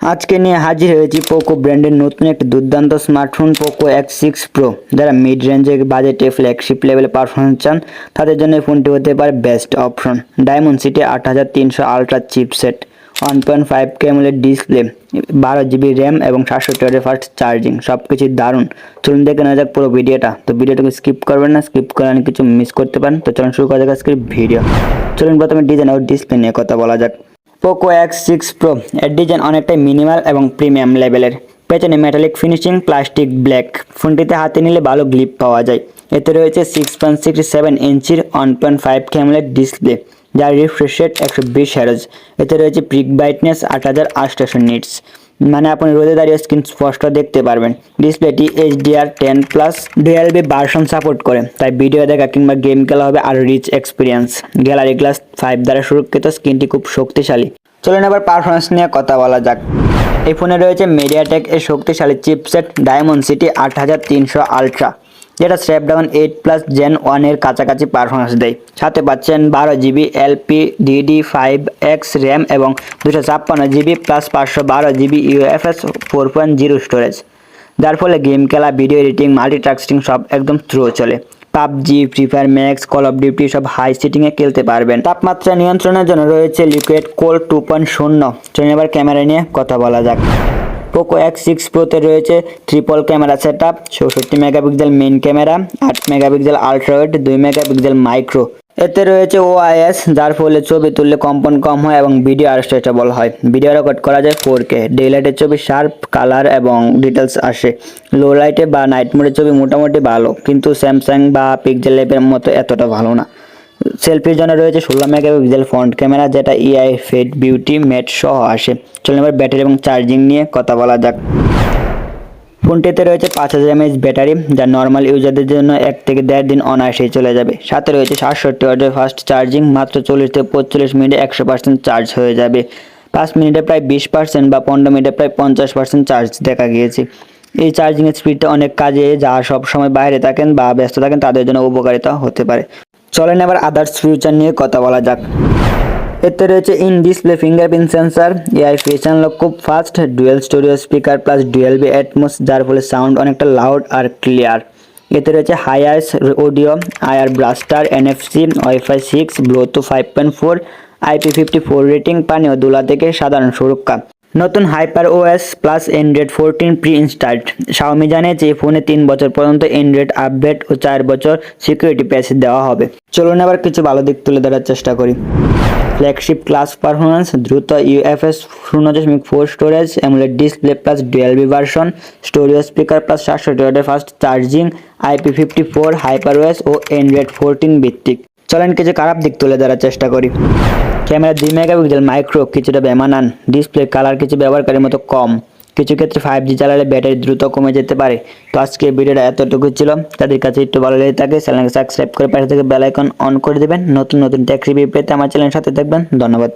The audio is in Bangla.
আজকে নিয়ে হাজির হয়েছি পোকো ব্র্যান্ডের নতুন একটি দুর্দান্ত smartphone Poco X six pro যারা মিড রেঞ্জের বাজেটে ফ্ল্যাগশিপ লেভেলে পারফরমেন্স চান, তাদের জন্য এই ফোনটি হতে পারে বেস্ট অপশন ডায়মন্ড সিটি আট হাজার তিনশো ultra chipset one point five কেমলের display বারো জিবি র্যাম এবং সাতষট্টি ওয়াটের ফাস্ট চার্জিং সব কিছুই দারুণ। চলুন দেখে নেওয়া যাক পুরো ভিডিওটা তো ভিডিওটাকে স্কিপ করবেন না স্কিপ করে অনেক কিছু মিস করতে পারেন। তো চলুন শুরু করা যাক আজকের ভিডিও চলুন প্রথমে ডিজাইন ও ডিসপ্লে নিয়ে কথা বলা যাক। পোকো এক্স সিক্স প্রো এর ডিজাইন অনেকটাই মিনিমাল এবং প্রিমিয়াম লেভেলের পেছনে মেটালিক ফিনিশিং প্লাস্টিক ব্ল্যাক ফোনটিতে হাতে নিলে ভালো গ্লিপ পাওয়া যায়। এতে রয়েছে সিক্স পয়েন্ট সিক্স সেভেন ইঞ্চির ওয়ান পয়েন্ট ফাইভ ক্যামেলের ডিসপ্লে যার রিফ্রেশ রেট একশো বিশ হ্যারোজ এতে রয়েছে প্রিক ব্রাইটনেস আট হাজার আটশোশো নিটস মানে আপনি রোদে দাঁড়িয়ে স্ক্রিন স্পষ্ট দেখতে পারবেন। ডিসপ্লেটি H HDR ten plus Dolby version support করে। তাই ভিডিও দেখা কিংবা গেম খেলা হবে আরও rich experience gallery glass five দ্বারা সুরক্ষিত স্ক্রিনটি খুব শক্তিশালী। চলুন আবার পারফরমেন্স নিয়ে কথা বলা যাক। এই ফোনে রয়েছে মিডিয়াটেক এর শক্তিশালী চিপসেট ডায়মন্ড সিটি আট হাজার তিনশো আলট্রা যেটা স্ন্যাপড্রাগন এইট প্লাস জেন ওয়ানের কাছাকাছি পারফরমেন্স দেয়। সাথে পাচ্ছেন বারো GB LP DD five X RAM এবং দুশো ছাপ্পান্ন জিবি প্লাস পাঁচশো বারো GB UFS four point zero storage যার ফলে গেম খেলা ভিডিও এডিটিং মাল্টিটাস্কিং সব একদম থ্রো চলে। PUBG free fire max call of duty সব হাই সিটিংয়ে খেলতে পারবেন। তাপমাত্রা নিয়ন্ত্রণের জন্য রয়েছে লিকুইড কোল টু পয়েন্ট শূন্য চলুন ক্যামেরা নিয়ে কথা বলা যাক। পোকো এক্স সিক্স প্রোতে রয়েছে ট্রিপল ক্যামেরা সেট আপ চৌষট্টি মেগাপিক্সেল মেইন ক্যামেরা আট মেগাপিক্সেল আলট্রাওয়েড দুই মেগাপিক্সেল মাইক্রো এতে রয়েছে ওআইএস যার ফলে ছবি তুললে কম্পন কম হয় এবং ভিডিও আর স্ট্রেচেবল হয়। ভিডিও রেকর্ড করা যায় ফোর কে ডে লাইটের ছবি শার্প কালার এবং ডিটেলস আসে। লো লাইটে বা নাইট মোডের ছবি মোটামুটি ভালো, কিন্তু স্যামসাং বা পিক্সেল লেপের মতো এতটা ভালো না। সেলফির জন্য রয়েছে ষোলো মেগাপিক্সেল ফ্রন্ট ক্যামেরা, যেটা ইআই ফেড বিউটি মেট সহ আসে। চলুন এবার ব্যাটারি এবং চার্জিং নিয়ে কথা বলা যাক। ফোনটিতে রয়েছে পাঁচ হাজার এমএইচ ব্যাটারি যা নর্মাল ইউজারদের জন্য এক থেকে দেড় দিন অনায়াসেই চলে যাবে। সাথে রয়েছে সাতষট্টি ওয়াটের ফাস্ট চার্জিং মাত্র চল্লিশ থেকে পঁয়তাল্লিশ মিনিটে একশো পার্সেন্ট চার্জ হয়ে যাবে। পাঁচ মিনিটে প্রায় বিশ পার্সেন্ট বা পনেরো মিনিটে প্রায় পঞ্চাশ পার্সেন্ট চার্জ দেখা গিয়েছে। এই চার্জিংয়ের স্পিডটা অনেক কাজে, যা সব সময় বাইরে থাকেন বা ব্যস্ত থাকেন, তাদের জন্য উপকারিতা হতে পারে। চলেন এবার আদার্স ফিউচার নিয়ে কথা বলা যাক। এতে রয়েছে in display fingerprint sensor AI face unlock খুব fast dual stereo speaker plus Dolby Atmos যার ফলে সাউন্ড অনেকটা লাউড আর ক্লিয়ার এতে রয়েছে high res audio air blaster NFC WiFi six Bluetooth five point four IP fifty four rating পানীয় দুলা থেকে সাধারণ সুরক্ষা। নতুন hyper OS plus Android fourteen pre installed Xiaomi জানিয়েছে, এই ফোনে তিন বছর পর্যন্ত অ্যান্ড্রয়েড আপডেট ও চার বছর সিকিউরিটি প্যাচ দেওয়া হবে। চলুন এবার কিছু ভালো দিক তুলে ধরার চেষ্টা করি। ফ্ল্যাগশিপ ক্লাস পারফরমেন্স দ্রুত ইউএফএস শূন্য দশমিক four storage AMOLED display plus Dolby version stereo speaker plus সাতশো ওয়াটের fast charging IP fifty four hyper OS ও অ্যান্ড্রয়েড ফোরটিন ভিত্তিক। চলেন কিছু খারাপ দিক তুলে ধরার চেষ্টা করি। ক্যামেরা দুই মেগাপিক্সেল মাইক্রো, কিছুটা বেমানান, ডিসপ্লে কালার কিছু ব্যবহারকারীর মতো কম। কিছু ক্ষেত্রে ফাইভ জি চালালে ব্যাটারি দ্রুত কমে যেতে পারে। তো আজকে ভিডিওটা এতটুকু ছিল। তাদের কাছে একটু ভালো লেগে থাকে চ্যানেলকে সাবস্ক্রাইব করে পাশে থেকে বেল আইকন অন করে দেবেন। নতুন নতুন ট্যাক্স রিভিউ পেতে আমার চ্যানেলের সাথে থাকবেন। ধন্যবাদ।